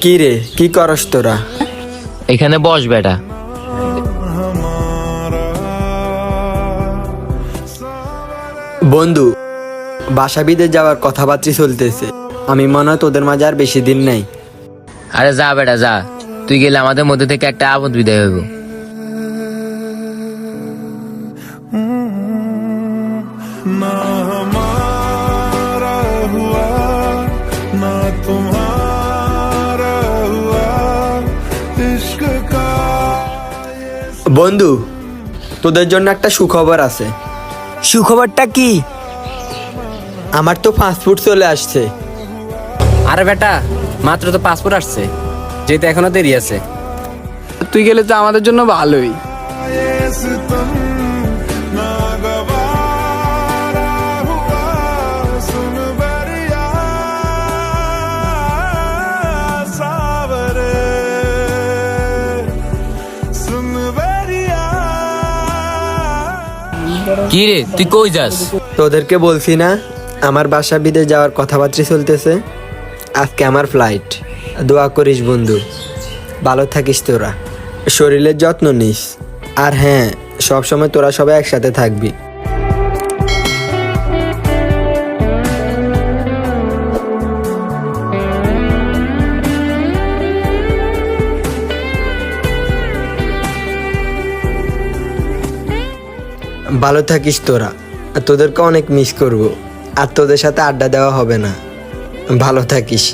কি রে? কি করস তোরা? এখানে বস বেটা। বন্ধু বাসা বিদেশ যাওয়ার কথাবার্তা চলতেছে। আমি মনে হয় তোদের মাঝে আর বেশি দিন নাই। আরে যা বেটা যা। তুই গেলে আমাদের মধ্যে থেকে একটা আপদ বিদায় হইব। ना বন্ধু তোদের জন্য একটা সুখবর আছে। সুখবরটা কি? আমার তো পাসপোর্ট চলে আসছে। আরে বেটা মাত্র তো পাসপোর্ট আসছে যেহেতু এখনও দেরি আছে। তুই গেলে তো আমাদের জন্য ভালোই। তুই কই যাস? তোদেরকে বলছি না, আমার বাসা বিদেশ যাওয়ার কথাবার্তা চলতেছে। আজকে আমার ফ্লাইট দোয়া করিস বন্ধু। ভালো থাকিস তোরা। শরীরের যত্ন নিস। আর হ্যাঁ সবসময় তোরা সবাই একসাথে থাকবি। ভালো থাকিস তোরা, আর তোদেরকে অনেক মিস করব, আর তোদের সাথে আড্ডা দেওয়া হবে না। ভালো থাকিস।